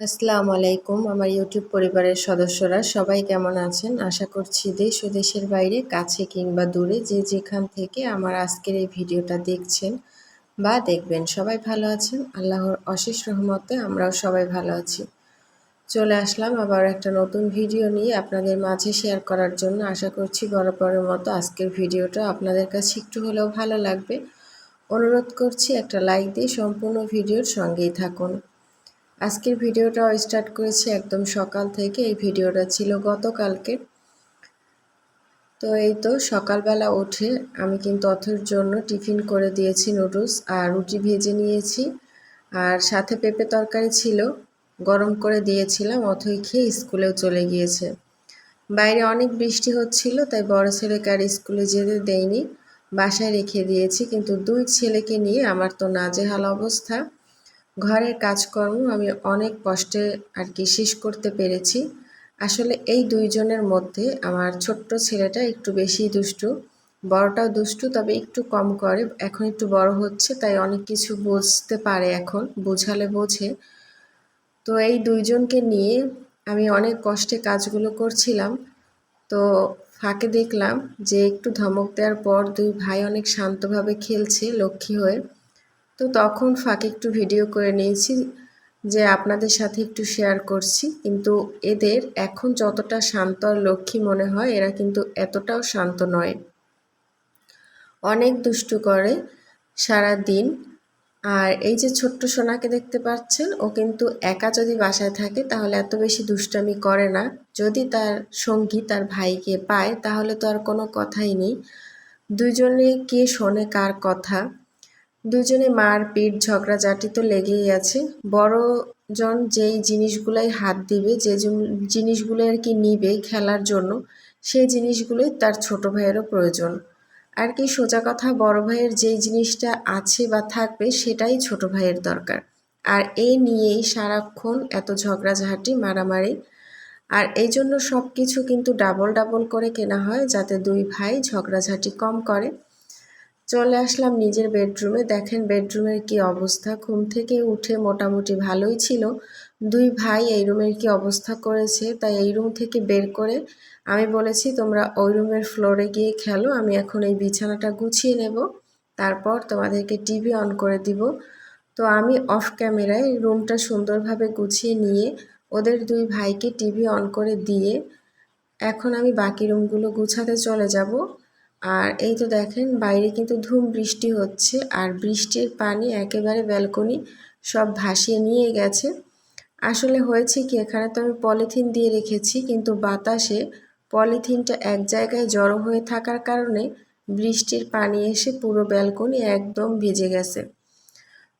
আসসালামু আলাইকুম, আমার ইউটিউব পরিবারের সদস্যরা সবাই কেমন আছেন? আশা করছি দেশ ও দেশের বাইরে, কাছে কিংবা দূরে যে যেখান থেকে আমার আজকের এই ভিডিওটা দেখছেন বা দেখবেন সবাই ভালো আছেন। আল্লাহর অশেষ রহমতে আমরাও সবাই ভালো আছি। চলে আসলাম আবার একটা নতুন ভিডিও নিয়ে আপনাদের মাঝে শেয়ার করার জন্য। আশা করছি বরাবরের মতো আজকের ভিডিওটা আপনাদের কাছে একটু হলেও ভালো লাগবে। অনুরোধ করছি একটা লাইক দিয়ে সম্পূর্ণ ভিডিওর সঙ্গেই থাকুন। আজকের ভিডিওটা স্টার্ট করেছি একদম সকাল থেকে। এই ভিডিওটা ছিল গতকালকে। তো এই তো সকালবেলা উঠে আমি কিন্তু অথর জন্য টিফিন করে দিয়েছি নুডলস আর রুটি ভেজে নিয়েছি। আর সাথে পেঁপে তরকারি ছিল, গরম করে দিয়েছিলাম, অথই খেয়ে স্কুলেও চলে গিয়েছে। বাইরে অনেক বৃষ্টি হচ্ছিল, তাই বড় ছেলেকে আর স্কুলে যেতে দেয়নি। বাসায় রেখে দিয়েছি, কিন্তু দুই ছেলেকে নিয়ে আমার তো নাজেহাল অবস্থা। ঘরের কাজকর্ম আমি অনেক কষ্টে আর কি শেষ করতে পেরেছি। আসলে এই দুইজনের মধ্যে আমার ছোট্ট ছেলেটা একটু বেশি দুষ্টু, বড়টাও দুষ্টু, তবে একটু কম করে। এখন একটু বড় হচ্ছে, তাই অনেক কিছু বুঝতে পারে এখন, বোঝালে বোঝে। তো এই দুইজনকে নিয়ে আমি অনেক কষ্টে কাজগুলো করছিলাম। তো ফাঁকে দেখলাম যে একটু ধমক দেওয়ার পর দুই ভাই অনেক শান্তভাবে খেলছে, লক্ষ্মী হয়ে। তো তখন ফাঁকে একটু ভিডিও করে নিয়েছি যে আপনাদের সাথে একটু শেয়ার করছি। কিন্তু এদের এখন যতটা শান্ত আর লক্ষ্মী মনে হয়, এরা কিন্তু এতটাও শান্ত নয়। অনেক দুষ্টু করে সারা দিন আর এই যে ছোট্ট সোনাকে দেখতে পাচ্ছেন, ও কিন্তু একা যদি বাসায় থাকে, তাহলে এত বেশি দুষ্টামি করে না। যদি তার সঙ্গী, তার ভাইকে পায়, তাহলে তো আর কোনো কথাই নেই। দুজনে কে শোনে কার কথা? দুজনে মারপিট ঝগড়াঝাটি তো লেগেই আছে। বড়জন যেই জিনিসগুলাই হাত দিবে, যে জিনিসগুলো আর কি নিবে খেলার জন্য, সেই জিনিসগুলোই তার ছোট ভাইয়েরও প্রয়োজন। আর কি সোজা কথা, বড় ভাইয়ের যেই জিনিসটা আছে বা থাকবে সেটাই ছোট ভাইয়ের দরকার। আর এই নিয়েই সারাক্ষণ এত ঝগড়াঝাটি মারামারি। আর এই জন্য সব কিছু কিন্তু ডাবল ডাবল করে কেনা হয়, যাতে দুই ভাই ঝগড়াঝাটি কম করে। চলে আসলাম নিজের বেডরুমে। দেখেন বেডরুমের কি অবস্থা। ঘুম থেকে উঠে মোটামুটি ভালোই ছিল। দুই ভাই এই রুমের কি অবস্থা করেছে, তাই এই রুম থেকে বের করে আমি বলেছি, তোমরা ওই রুমের ফ্লোরে গিয়ে খেলো, আমি এখন এই বিছানাটা গুছিয়ে নেব। তারপর তোমাদেরকে টিভি অন করে দিব। তো আমি অফ ক্যামেরায় রুমটা সুন্দরভাবে গুছিয়ে নিয়ে ওদের দুই ভাইকে টিভি অন করে দিয়ে এখন আমি বাকি রুমগুলো গুছাতে চলে যাব। আর এই তো দেখেন, বাইরে কিন্তু ধুম বৃষ্টি হচ্ছে আর বৃষ্টির পানি একেবারে ব্যালকনি সব ভাসিয়ে নিয়ে গেছে। আসলে হয়েছে কি, এখানে তো আমি পলিথিন দিয়ে রেখেছি, কিন্তু বাতাসে পলিথিনটা এক জায়গায় জড়ো হয়ে থাকার কারণে বৃষ্টির পানি এসে পুরো ব্যালকনি একদম ভিজে গেছে।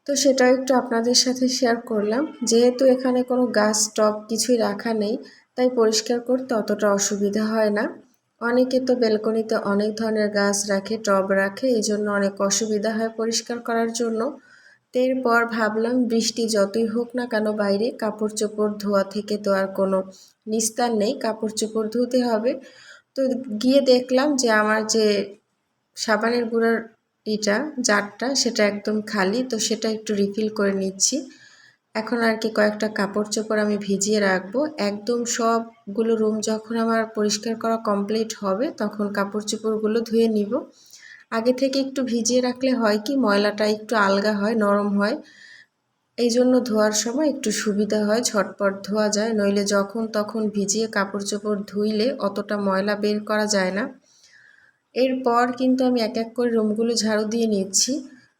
তো সেটাও একটু আপনাদের সাথে শেয়ার করলাম। যেহেতু এখানে কোনো গাছ টপ কিছুই রাখা নেই, তাই পরিষ্কার করতে অতটা অসুবিধা হয় না। অনেকে তো ব্যালকনিতে অনেক ধরনের গাছ রাখে, টব রাখে এই জন্য অনেক অসুবিধা হয় পরিষ্কার করার জন্য। এরপর ভাবলাম বৃষ্টি যতই হোক না কেন বাইরে কাপড় চোপড় ধোয়া থেকে তো আর কোনো নিস্তার নেই কাপড় চোপড় ধুতে হবে। তো গিয়ে দেখলাম যে আমার যে সাবানের গুঁড়ার ইটা, জারটা, সেটা একদম খালি, তো সেটা একটু রিফিল করে নিচ্ছি। এখন আর কি কয়েকটা কাপড় চোপড় আমি ভিজিয়ে রাখব। একদম সবগুলো রুম যখন আমার পরিষ্কার করা কমপ্লিট হবে, তখন কাপড় চোপড়গুলো ধুয়ে নিব। আগে থেকে একটু ভিজিয়ে রাখলে হয় কি, ময়লাটা একটু আলগা হয়, নরম হয়। এই জন্য ধোয়ার সময় একটু সুবিধা হয়, ঝটপট ধোয়া যায়। নইলে যখন তখন ভিজিয়ে কাপড় চোপড় ধুইলে অতটা ময়লা বের করা যায় না। এরপর কিন্তু আমি এক এক করে রুমগুলো ঝাড়ু দিয়ে নিচ্ছি।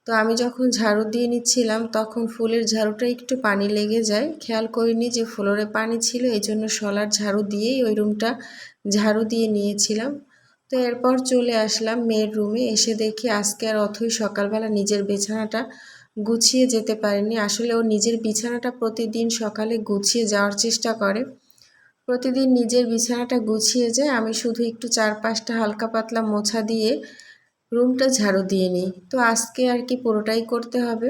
তো আমি যখন ঝাড়ু দিয়ে নিচ্ছিলাম, তখন ফুলের ঝাড়ুটা একটু পানি লেগে যায়। খেয়াল করিনি যে ফ্লোরে পানি ছিল, এই জন্য শলার ঝাড়ু দিয়েই ওই রুমটা ঝাড়ু দিয়ে নিয়েছিলাম। তো এরপর চলে আসলাম মেয়ের রুমে, এসে দেখি আজকে আর অথই সকালবেলা নিজের বিছানাটা গুছিয়ে যেতে পারেনি। আসলে ও নিজের বিছানাটা প্রতিদিন সকালে গুছিয়ে যাওয়ার চেষ্টা করে। প্রতিদিন নিজের বিছানাটা গুছিয়ে যায়, আমি শুধু একটু চার পাঁচটা হালকা পাতলা মোছা দিয়ে রুমটা ঝাড়ু দিয়ে নিই, তো আজকে আর কি পুরোটাই করতে হবে।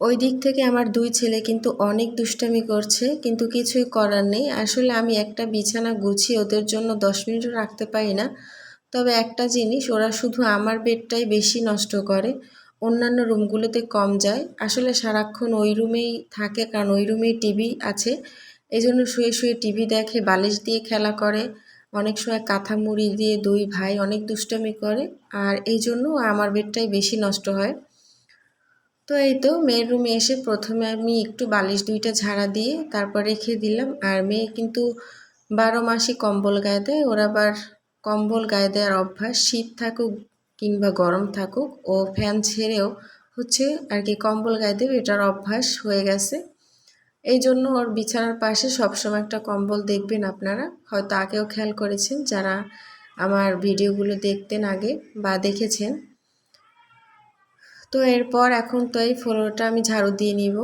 ওই দিক থেকে আমার দুই ছেলে কিন্তু অনেক দুষ্টামি করছে, কিন্তু কিছুই করার নেই। আসলে আমি একটা বিছানা গুছিয়ে ওদের জন্য দশ মিনিটও রাখতে পারি না। তবে একটা জিনিস, ওরা শুধু আমার বেডটাই বেশি নষ্ট করে, অন্যান্য রুমগুলোতে কম যায়। আসলে সারাক্ষণ ওই রুমেই থাকে, কারণ ওই রুমেই টিভি আছে এই জন্য শুয়ে শুয়ে টিভি দেখে বালিশ দিয়ে খেলা করে। অনেক সময় কাঁথা মুড়ি দিয়ে দুই ভাই অনেক দুষ্টমি করে, আর এই জন্য আমার বেডটাই বেশি নষ্ট হয়। তো এই তো মেয়ের রুমে এসে প্রথমে আমি একটু বালিশ দুইটা ঝাড়া দিয়ে তারপর রেখে দিলাম, আর মেয়ে কিন্তু বারো মাসই কম্বল গায়ে দেয়, ওর আবার কম্বল গায়ে দেওয়ার অভ্যাস, শীত থাকুক কিংবা গরম থাকুক, ও ফ্যান ছেড়েও হচ্ছে আর কি কম্বল গায়ে দেবে, এটার অভ্যাস হয়ে গেছে। এই জন্য ওর বিছানার পাশে সবসময় একটা কম্বল দেখবেন আপনারা। হয়তো আগেও খেয়াল করেছেন, যারা আমার ভিডিওগুলো দেখতেন আগে বা দেখেছেন। তো এরপর এখন তো এই ফ্লোরটা আমি ঝাড়ু দিয়ে নিব।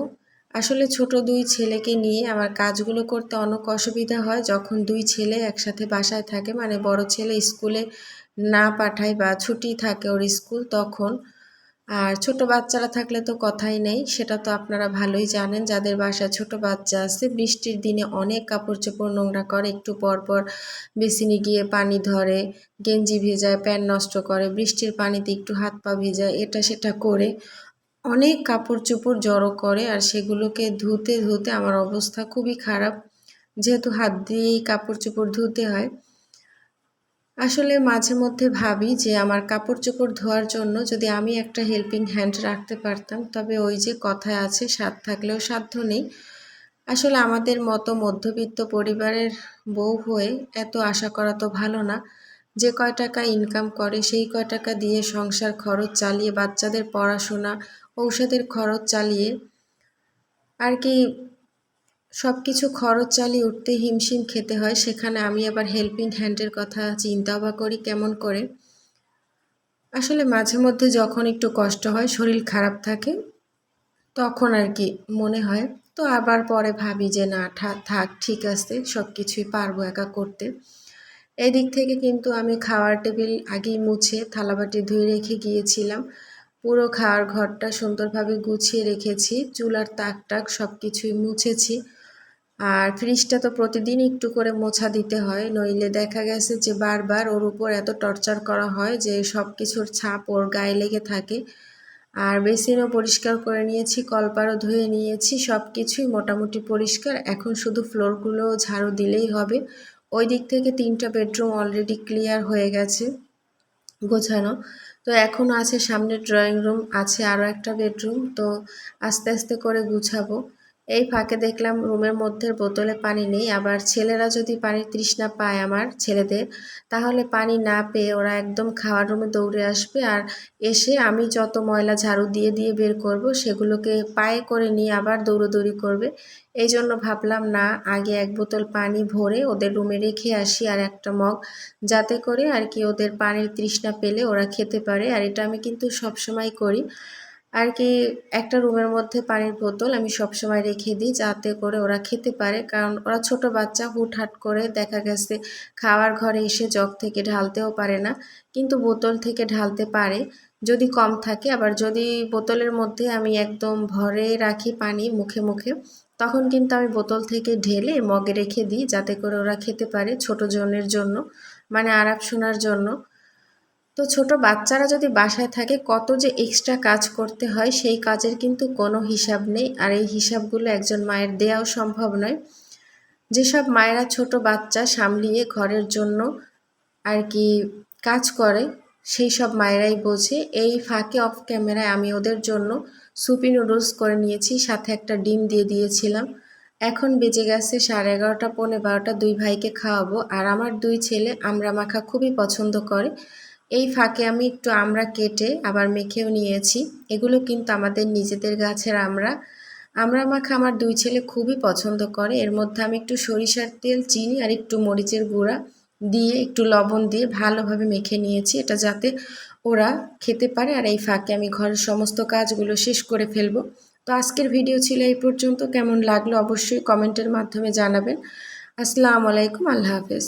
আসলে ছোট দুই ছেলেকে নিয়ে আমার কাজগুলো করতে অনেক অসুবিধা হয়। যখন দুই ছেলে একসাথে বাসায় থাকে মানে বড় ছেলে স্কুলে না পাঠায় বা ছুটি থাকে ওর স্কুল, তখন আর ছোট বাচ্চারা থাকলে তো কথাই নেই, সেটা তো আপনারা ভালোই জানেন। যাদের বাসায় ছোট বাচ্চা আছে, বৃষ্টির দিনে অনেক কাপড় চোপড় নোংরা করে, একটু পর পর বেসিনে গিয়ে পানি ধরে, গেঞ্জি ভেজায়, প্যান্ট নষ্ট করে, বৃষ্টির পানিতে একটু হাত পা ভেজায়, এটা সেটা করে অনেক কাপড় চোপড় জড়ো করে আর সেগুলোকে ধুতে ধুতে আমার অবস্থা খুবই খারাপ। যেহেতু হাত দিয়েই কাপড় চোপড় ধুতে হয় আসলে মাঝে মধ্যে ভাবি যে আমার কাপড় চোপড় ধোয়ার জন্য যদি আমি একটা হেল্পিং হ্যান্ড রাখতে পারতাম, তবে ওই যে কথায় আছে, স্বাদ থাকলেও সাধ্য নেই। আসলে আমাদের মতো মধ্যবিত্ত পরিবারের বউ হয়ে এত আশা করা তো ভালো না। যে কয় টাকা ইনকাম করে, সেই কয় টাকা দিয়ে সংসার খরচ চালিয়ে বাচ্চাদের পড়াশোনা, ঔষধের খরচ চালিয়ে আর কি সব কিছু খরচ চালিয়ে উঠতে হিমশিম খেতে হয়, সেখানে আমি আবার হেল্পিং হ্যান্ডের কথা চিন্তা বা করি কেমন করে। আসলে মাঝে মধ্যে যখন একটু কষ্ট হয়, শরীর খারাপ থাকে, তখন আর কি মনে হয়। তো আবার পরে ভাবি যে, না থাক, ঠিক আছে সব কিছুই পারব একা করতে। এই দিক থেকে কিন্তু আমি খাওয়ার টেবিল আগেই মুছে, থালাবাটি ধুয়ে রেখে গিয়েছিলাম। পুরো খাওয়ার ঘরটা সুন্দরভাবে গুছিয়ে রেখেছি, চুলার তাক টাক সব কিছুই মুছেছি। আর ফ্রিজটা তো প্রতিদিন একটু করে মোছা দিতে হয়, নইলে দেখা গেছে যে বারবার ওর উপর এত টর্চার করা হয় যে সব কিছুর ছাপ ওর গায়ে লেগে থাকে। আর বেসিনও পরিষ্কার করে নিয়েছি, কলপারও ধুয়ে নিয়েছি সব কিছুই মোটামুটি পরিষ্কার। এখন শুধু ফ্লোরগুলো ঝাড়ু দিলেই হবে। ওই দিক থেকে তিনটা বেডরুম অলরেডি ক্লিয়ার হয়ে গেছে গোছানো। তো এখন আছে সামনে ড্রয়িং রুম আছে আরও একটা বেডরুম, তো আস্তে আস্তে করে গুছাবো। এই ফাঁকে দেখলাম রুমের মধ্যে বোতলে পানি নেই, আবার ছেলেরা যদি পানির তৃষ্ণা পায় আমার ছেলেদের, তাহলে পানি না পেয়ে ওরা একদম খাওয়ার রুমে দৌড়ে আসবে আর এসে আমি যত ময়লা ঝাড়ু দিয়ে দিয়ে বের করব সেগুলোকে পায়ে করে নিয়ে আবার দৌড়োদৌড়ি করবে। এই জন্য ভাবলাম, না, আগে এক বোতল পানি ভরে ওদের রুমে রেখে আসি আর একটা মগ যাতে করে আর কি ওদের পানির তৃষ্ণা পেলে ওরা খেতে পারে। আর এটা আমি কিন্তু সবসময় করি। আর কি একটা রুমের মধ্যে পানির বোতল আমি সবসময় রেখে দিই যাতে করে ওরা খেতে পারে। কারণ ওরা ছোট বাচ্চা, হুটহাট করে দেখা গেছে খাওয়ার ঘরে এসে জগ থেকে ঢালতেও পারে না। কিন্তু বোতল থেকে ঢালতে পারে, যদি কম থাকে। আবার যদি বোতলের মধ্যে আমি একদম ভরে রাখি পানি মুখে মুখে, তখন কিন্তু আমি বোতল থেকে ঢেলে মগে রেখে দিই যাতে করে ওরা খেতে পারে ছোট জনের জন্য মানে আরাপ শোনার জন্য। তো ছোট বাচ্চারা যদি বাসায় থাকে, কত যে এক্সট্রা কাজ করতে হয়, সেই কাজের কিন্তু কোনো হিসাব নেই। আর এই হিসাবগুলো একজন মায়ের দেওয়াও সম্ভব নয়। যেসব মায়েরা ছোট বাচ্চা সামলিয়ে ঘরের জন্য আর কি কাজ করে, সেই সব মায়েরাই বোঝে। এই ফাঁকে অফ ক্যামেরায় আমি ওদের জন্য সুপি নুডলস করে নিয়েছি, সাথে একটা ডিম দিয়ে দিয়েছিলাম। এখন বেজে গেছে সাড়ে এগারোটা, পৌনে বারোটা, দুই ভাইকে খাওয়াবো। আর আমার দুই ছেলে, আমরা মাখা খুবই পছন্দ করে। এই ফাঁকে আমি একটু আমরা কেটে আবার মেখেও নিয়েছি। এগুলো কিন্তু আমাদের নিজেদের গাছের আমরা। আমরা মাখা আমার দুই ছেলে খুবই পছন্দ করে। এর মধ্যে আমি একটু সরিষার তেল, চিনি আর একটু মরিচের গুঁড়া দিয়ে একটু লবণ দিয়ে ভালোভাবে মেখে নিয়েছি। এটা যাতে ওরা খেতে পারে আর এই ফাঁকে আমি ঘরের সমস্ত কাজগুলো শেষ করে ফেলব। তো আজকের ভিডিও ছিল এই পর্যন্ত। কেমন লাগল অবশ্যই কমেন্টের মাধ্যমে জানাবেন। আসসালামু আলাইকুম, আল্লাহ হাফেজ।